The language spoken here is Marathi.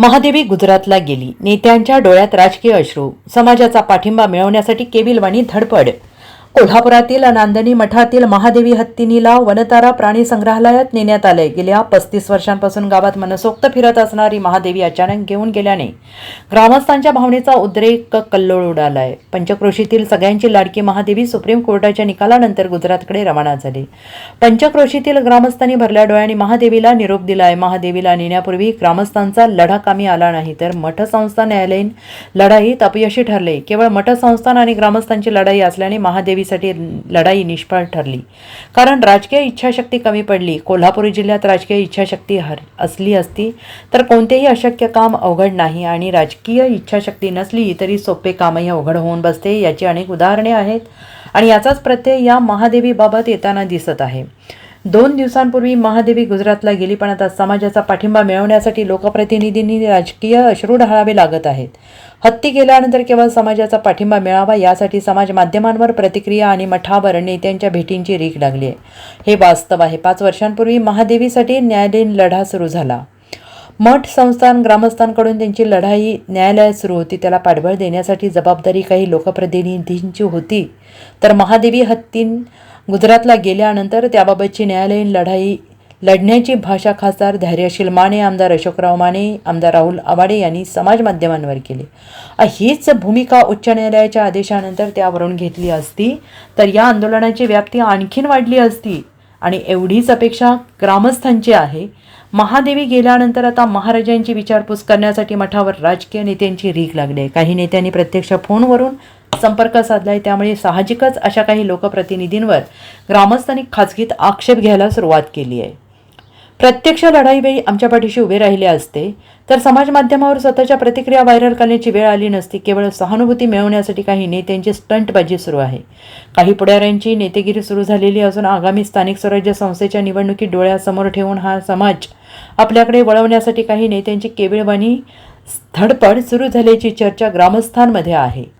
महादेवी गुजरातला गेली. नेत्यांच्या डोळ्यात राजकीय अश्रू. समाजाचा पाठिंबा मिळवण्यासाठी केबिलवाणी धडपड. कोल्हापुरातील नांदणी मठातील महादेवी हत्तीनीला वनतारा प्राणी संग्रहालयात नेण्यात आले गेल्या पस्तीस वर्षांपासून गावात मनसोक्त फिरत असणारी महादेवी अचानक घेऊन गेल्याने ग्रामस्थांच्या भावनेचा उद्रेक कल्लोळ उडालाय. पंचक्रोशीतील सगळ्यांची लाडकी महादेवी सुप्रीम कोर्टाच्या निकालानंतर गुजरातकडे रवाना झाली. पंचक्रोशीतील ग्रामस्थांनी भरल्या डोळ्यांनी महादेवीला निरोप दिलाय. महादेवीला नेण्यापूर्वी ग्रामस्थांचा लढा कामी आला नाही तर मठ संस्थान न्यायालयीन लढाईत अपयशी ठरले. केवळ मठ संस्थान आणि ग्रामस्थांची लढाई असल्याने महादेवी महादेवीसाठी लढाई निष्फळ ठरली. कारण राजकीय इच्छाशक्ती कमी पडली. कोल्हापूर जिल्ह्यात राजकीय इच्छाशक्ती हर असली असती तर कोणतेही अशक्य काम अवघड नाही आणि राजकीय इच्छाशक्ती नसली तरी सोपे कामही अवघड होऊन बसते याची अनेक उदाहरणे आहेत. आणि याचाच प्रत्यय या महादेवीबाबत येताना दिसत आहे. दोन दिवसांपूर्वी महादेवी गुजरातला गेली पण आता समाजाचा पाठिंबा मिळवण्यासाठी लोकप्रतिनिधींनी राजकीय अश्रू ढाळावे लागत आहेत. हत्ती गेल्यानंतर केवळ समाजाचा पाठिंबा मिळावा यासाठी समाज माध्यमांवर प्रतिक्रिया आणि मठावर नेत्यांच्या भेटींची रीक लागली आहे. हे वास्तव आहे. पाच वर्षांपूर्वी महादेवीसाठी न्यायालयीन लढा सुरू झाला. मठ संस्थान ग्रामस्थांकडून त्यांची लढाई न्यायालयात सुरू होती. त्याला पाठबळ देण्यासाठी जबाबदारी काही लोकप्रतिनिधींची होती. तर महादेवी हत्तीं गुजरातला गेल्यानंतर त्याबाबतची न्यायालयीन लढाई लढण्याची भाषा खासदार धैर्यशील माने आमदार अशोकराव माने आमदार राहुल आवाडे यांनी समाज माध्यमांवर केली. हीच भूमिका उच्च न्यायालयाच्या आदेशानंतर त्यावरून घेतली असती तर या आंदोलनाची व्याप्ती आणखीन वाढली असती आणि एवढीच अपेक्षा ग्रामस्थांची आहे. महादेवी गेल्यानंतर आता महाराजांची विचारपूस करण्यासाठी मठावर राजकीय नेत्यांची रीक लागली आहे. काही नेत्यांनी प्रत्यक्ष फोनवरून संपर्क साधलाय. त्यामुळे साहजिकच अशा काही लोकप्रतिनिधींवर ग्रामस्थांनी खाजगीत आक्षेप घ्यायला सुरुवात केली आहे. प्रत्यक्ष लढाईवेळी आमच्या पाठीशी उभे राहिले असते तर समाज माध्यमावर स्वतःच्या प्रतिक्रिया व्हायरल करण्याची वेळ आली नसती. केवळ सहानुभूती मिळवण्यासाठी काही नेत्यांची स्टंटबाजी सुरू आहे. काही पुढाऱ्यांची नेतेगिरी सुरू झालेली असून आगामी स्थानिक स्वराज्य संस्थेच्या निवडणुकीत डोळ्यासमोर ठेवून हा समाज आपल्याकडे वळवण्यासाठी काही नेत्यांची केविळवाणी धडपड सुरू झाल्याची चर्चा ग्रामस्थांमध्ये आहे.